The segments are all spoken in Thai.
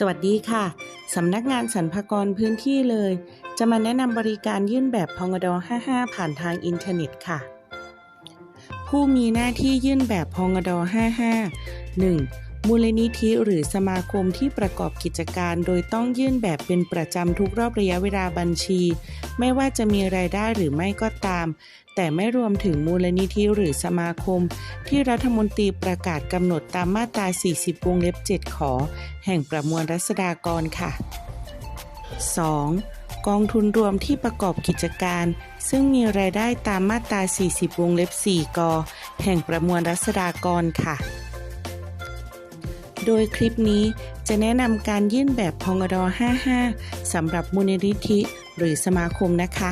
สวัสดีค่ะ สำนักงานสรรพากรพื้นที่เลย จะมาแนะนำบริการยื่นแบบพงด55 ผ่านทางอินเทอร์เน็ตค่ะ ผู้มีหน้าที่ยื่นแบบพงด55 1. มูลนิธิหรือสมาคมที่ประกอบกิจการ โดยต้องยื่นแบบเป็นประจำทุกรอบระยะเวลาบัญชี ไม่ว่าจะมีรายได้หรือไม่ก็ตาม แต่ไม่รวมถึงมูลนิธิหรือสมาคม ที่รัฐมนตรีประกาศกำหนดตามมาตรา 40 วงเล็บ 7 ขอ แห่งประมวลรัษฎากรค่ะ 2. กองทุนรวมที่ประกอบกิจการ ซึ่งมีรายได้ตามมาตรา 40 วงเล็บ 4 ก แห่งประมวลรัษฎากรค่ะ โดยคลิปนี้จะแนะนำการยื่นแบบพองด55สำหรับมูลนิธิหรือสมาคมนะคะ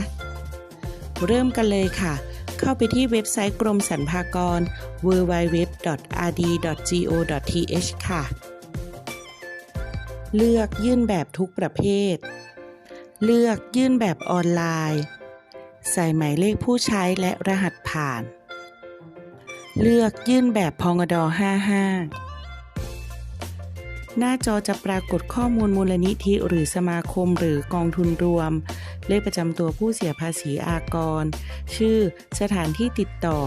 เริ่มกันเลยค่ะ เข้าไปที่เว็บไซต์กรมสรรพากร www.rd.go.th ค่ะ เลือกยื่นแบบทุกประเภท เลือกยื่นแบบออนไลน์ ใส่หมายเลขผู้ใช้และรหัสผ่าน เลือกยื่นแบบพองด55 หน้าจอจะปรากฏข้อมูลมูลนิธิ หรือสมาคมหรือกองทุนรวม เลขประจำตัวผู้เสียภาษีอากร ชื่อ สถานที่ติดต่อ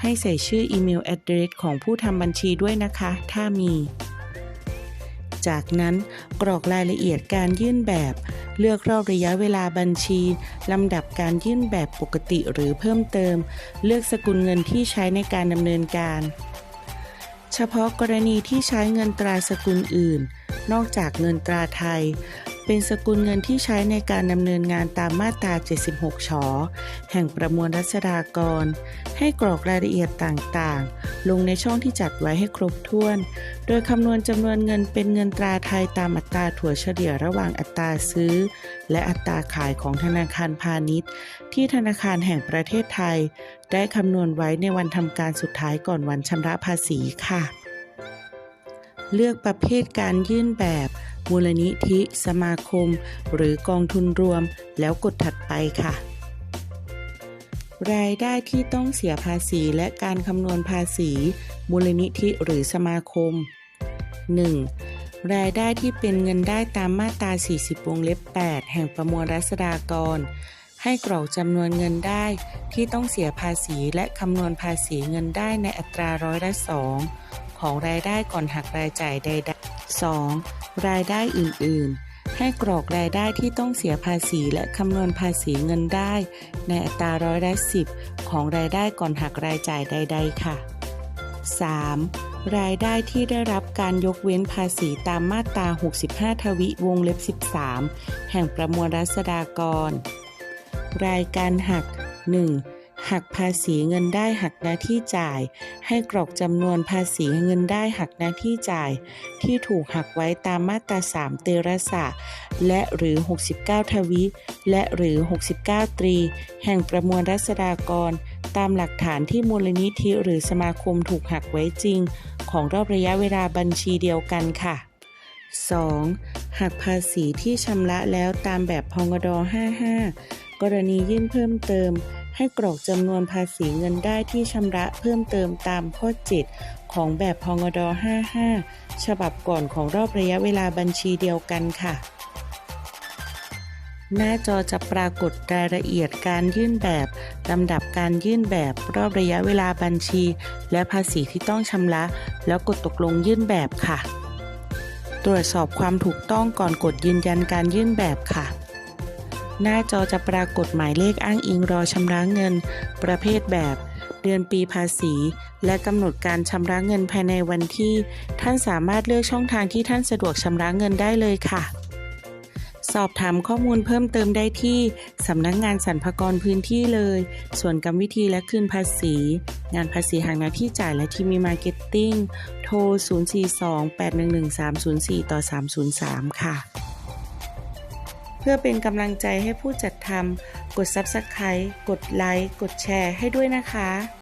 ให้ใส่ชื่ออีเมล address ของผู้ทำบัญชีด้วยนะคะ ถ้ามี จากนั้นกรอกรายละเอียดการยื่นแบบ เลือกรอบระยะเวลาบัญชี ลำดับการยื่นแบบปกติหรือเพิ่มเติม เลือกสกุลเงินที่ใช้ในการดำเนินการ เฉพาะกรณีที่ใช้เงินตราสกุลอื่น นอกจากเงินตราไทย เป็นสกุลเงินที่ใช้ในการดำเนินงานตามมาตรา 76 ช แห่งประมวลรัษฎากร ให้กรอกรายละเอียดต่างๆ ลงในช่องที่จัดไว้ให้ครบถ้วน โดยคำนวณจำนวนเงินเป็นเงินตราไทยตามอัตราถั่วเฉลี่ยระหว่างอัตราซื้อ และอัตราขายของธนาคารพาณิชย์ ที่ธนาคารแห่งประเทศไทย ได้คำนวณไว้ในวันทำการสุดท้ายก่อนวันชำระภาษีค่ะ เลือกประเภทการยื่นแบบมูลนิธิ สมาคม หรือกองทุนรวม แล้วกดถัดไปค่ะ รายได้ที่ต้องเสียภาษีและการคำนวณภาษี มูลนิธิหรือสมาคม 1. รายได้ที่เป็นเงินได้ตามมาตรา 40 วงเล็บ 8 แห่งประมวลรัษฎากร ให้กรอกจำนวนเงินได้ที่ต้องเสียภาษีและคำนวณภาษีเงินได้ในอัตราร้อยละสอง ของรายได้ก่อนหักรายจ่ายใดๆ 2. รายได้อื่นๆ ให้กรอกรายได้ที่ต้องเสียภาษีและคำนวณภาษีเงินได้ ในอัตราร้อยละสิบของรายได้ก่อนหักรายจ่ายใด ๆ ค่ะ 3. รายได้ที่ได้รับการยกเว้นภาษีตามมาตรา 65 ทวิวงเล็บ 13 แห่งประมวลรัษฎากร รายการหัก 1. หักภาษีเงินได้หักหน้าที่จ่าย ให้กรอกจำนวนภาษีเงินได้หักหน้าที่จ่าย ที่ถูกหักไว้ตามมาตรา 3 เตระสะและหรือ 69 ทวิ และหรือ 69 ตรี แห่งประมวลรัษฎากร ตามหลักฐานที่มูลนิธิหรือสมาคมถูกหักไว้จริง ของรอบระยะเวลาบัญชีเดียวกันค่ะ 2. หักภาษีที่ชำระแล้วตามแบบพงด55 กรณียื่นเพิ่มเติม ให้กรอกจำนวนภาษีเงินได้ที่ชำระเพิ่มเติมตามข้อ 7 ของแบบพงด 55 ฉบับก่อนของรอบระยะเวลาบัญชีเดียวกันค่ะ หน้าจอจะปรากฏรายละเอียดการยื่นแบบลำดับการยื่นแบบรอบระยะเวลาบัญชี และภาษีที่ต้องชำระ แล้วกดตกลงยื่นแบบค่ะ ตรวจสอบความถูกต้องก่อนกดยืนยันการยื่นแบบค่ะ หน้าจอจะปรากฏหมายเลขอ้างอิงรอชำระเงิน ประเภทแบบ เดือนปีภาษี และกำหนดการชำระเงินภายในวันที่ ท่านสามารถเลือกช่องทางที่ท่านสะดวกชำระเงินได้เลยค่ะ สอบถามข้อมูลเพิ่มเติมได้ที่สำนักงานสรรพากรพื้นที่เลย ส่วนกรรมวิธีและคืนภาษี งานภาษีหางหน้าที่จ่ายและทีมีมาร์เก็ตติ้ง โทร 042-811-304 ต่อ 303 ค่ะ เพื่อเป็นกำลังใจให้ผู้จัดทำกด Subscribe กดไลค์กดแชร์ให้ด้วยนะคะ